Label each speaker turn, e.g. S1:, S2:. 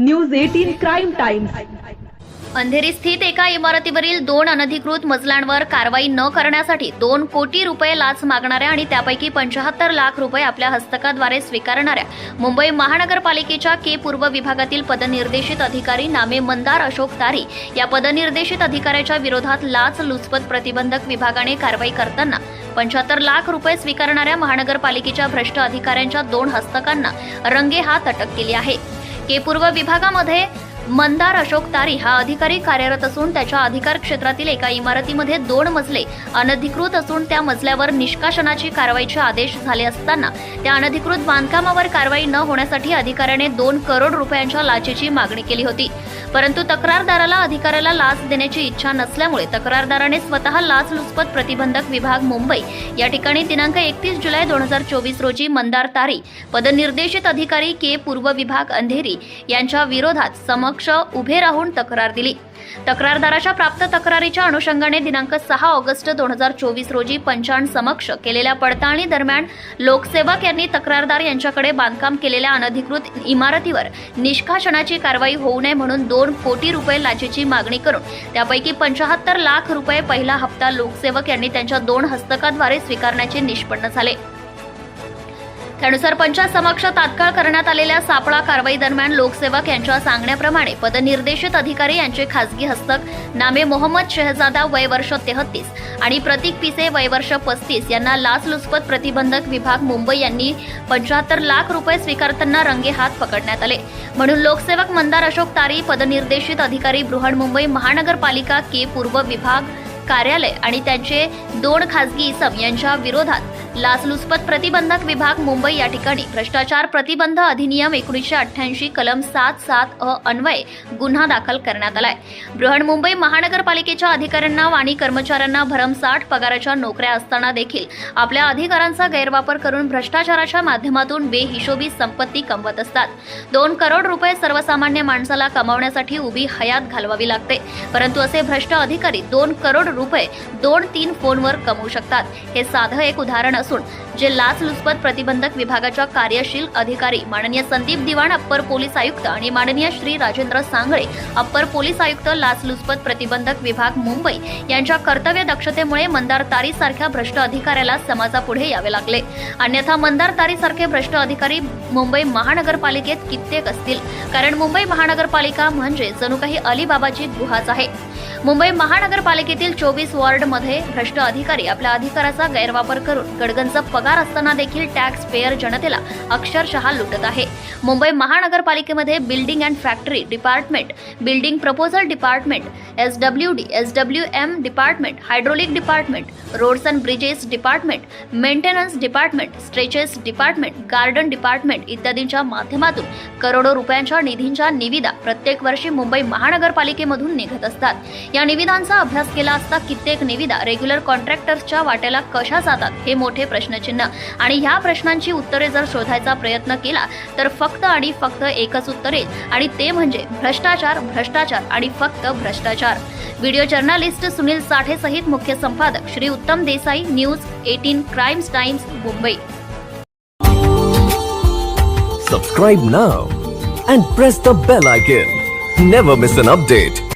S1: News eighteen crime Times.
S2: Andheri स्थित एका इमारतीवरील दोन अनधिकृत मजल्यांवर कारवाई न करण्यासाठी दोन कोटी रुपये लाच मागणाऱ्या आणि त्यापैकी पंचाहत्तर लाख रुपये आपल्या हस्तकाद्वारे स्वीकारणाऱ्या मुंबई महानगरपालिकेच्या के पूर्व विभागातील पदनिर्देशित अधिकारी नामे मंदार अशोक तारी या पदनिर्देशित अधिकाऱ्याच्या विरोधात लाच लुचपत प्रतिबंधक विभागाने कारवाई करताना पंच्याहत्तर लाख रुपये स्वीकारणाऱ्या महानगरपालिकेच्या भ्रष्ट अधिकाऱ्यांच्या दोन हस्तकांना रंगेहात अटक केली आहे. पूर्व विभागामध्ये मंदार अशोक तारी हा अधिकारी कार्यरत असून त्याच्या अधिकार क्षेत्रातील एका इमारतीमध्ये दोन मजले अनधिकृत असून त्या मजल्यावर निष्काशनाची कारवाईचे आदेश झाले असताना त्या अनधिकृत बांधकामावर कारवाई न होण्यासाठी अधिकाऱ्याने दोन करोड रुपयांच्या लाचेची मागणी केली होती. परंतु तक्रारदाराला अधिकाऱ्याला लाच देण्याची इच्छा नसल्यामुळे तक्रारदाराने स्वतः लाचलुचपत प्रतिबंधक विभाग मुंबई या ठिकाणी दिनांक एकतीस जुलै दोन हजार चोवीस रोजी मंदार तारी पदनिर्देशित अधिकारी के पूर्व विभाग अंधेरी यांच्या विरोधात समक्ष उभे राहून तक्रार दिली. तक्रारदाराच्या प्राप्त तक्रारीच्या अनुषंगाने दिनांक सहा ऑगस्ट दोन हजार चोवीस रोजी पंचाण समक्ष केलेल्या पडताळणी दरम्यान लोकसेवक यांनी तक्रारदार यांच्याकडे बांधकाम केलेल्या अनधिकृत इमारतीवर निष्काशनाची कारवाई होऊ नये म्हणून दोन कोटी रुपये लाचेची मागणी करून त्यापैकी पंचाहत्तर लाख रुपये पहिला हप्ता लोकसेवक यांनी त्यांच्या दोन हस्तकाद्वारे स्वीकारण्याचे निष्पन्न झाले. त्यानुसार पंचासमक्ष तात्काळ करण्यात आलेल्या सापळा कारवाई दरम्यान लोकसेवक यांच्या सांगण्याप्रमाणे पदनिर्देशित अधिकारी यांचे खासगी हस्तक नामे मोहम्मद शहजादा वय वर्ष तेहतीस आणि प्रतीक पिसे वय वर्ष पस्तीस यांना लाचलुचपत प्रतिबंधक विभाग मुंबई यांनी पंच्याहत्तर लाख रुपये स्वीकारताना रंगे हात पकडण्यात आले. म्हणून लोकसेवक मंदार अशोक तारी पदनिर्देशित अधिकारी बृहन्मुंबई महानगरपालिका के पूर्व विभाग कार्यालय आणि त्यांचे दोन खासगी इसम यांच्या विरोधात लाचलुचपत प्रतिबंधक विभाग मुंबई या ठिकाणी. भ्रष्टाचार प्रतिबंध अधिनियम एकोणीसशे अठ्ठ्याऐंशी कलम सात सात अ अन्वये गुन्हा दाखल करण्यात आलाय. बृहन्मुंबई महानगरपालिकेच्या अधिकाऱ्यांना आणि कर्मचाऱ्यांना भरमसाठ पगाराच्या नोकऱ्या असताना देखील आपल्या अधिकारांचा गैरवापर करून भ्रष्टाचाराच्या माध्यमातून बेहिशोबी संपत्ती कमवत असतात. दोन करोड रुपये सर्वसामान्य माणसाला कमावण्यासाठी उभी हयात घालवावी लागते. परंतु असे भ्रष्ट अधिकारी दोन करोड रुपये दोन तीन फोनवर कमवू शकतात. हे साधं एक उदाहरण असून जे लाचलुचपत प्रतिबंधक विभागाच्या कार्यशील अधिकारी माननीय संदीप दिवाण अप्पर पोलीस आयुक्त आणि माननीय श्री राजेंद्र सांगळे अप्पर पोलीस आयुक्त लाचलुचपत प्रतिबंधक विभाग मुंबई यांच्या कर्तव्य दक्षतेमुळे मंदार तारी सारख्या भ्रष्ट अधिकाऱ्याला समाजापुढे यावे लागले. अन्यथा मंदार तारी सारखे भ्रष्ट अधिकारी मुंबई महानगरपालिकेत कित्येक असतील. कारण मुंबई महानगरपालिका म्हणजे जणू काही अलिबाबाची गुहाच आहे. मुंबई महानगरपालिकेतील चोवीस वॉर्डमध्ये भ्रष्ट अधिकारी आपल्या अधिकाराचा गैरवापर करून गडगंज पगार असताना देखील टॅक्स पेयर जनतेला अक्षरशः लुटत आहे. Mumbai महानगरपालिकेमध्ये building and factory department building proposal department S W D S W M department hydraulic department roads and bridges department maintenance department stretches department garden department इत्यादींच्या माध्यमातून करोडो रुपयांच्या निधींच्या निविदा प्रत्येक वर्षी मुंबई महानगरपालिकेमधून निघत असतात. या निविदांचा अभ्यास केला असता कित्येक निविदा रेग्युलर कॉन्ट्रॅक्टर्सच्या वाट्याला कशा जातात हे मोठे प्रश्नचिन्ह आणि ह्या प्रश्नांची उत्तरे जर शोधायचा प्रयत्न केला तर फक्त आणि फक्त एकच उत्तर येईल आणि ते म्हणजे भ्रष्टाचार भ्रष्टाचार आणि फक्त भ्रष्टाचार. व्हिडिओ जर्नलिस्ट सुनील साठे सहित मुख्य संपादक Shri Uttam Desai news eighteen crimes Times Mumbai.
S3: Subscribe now and press the bell icon never miss an update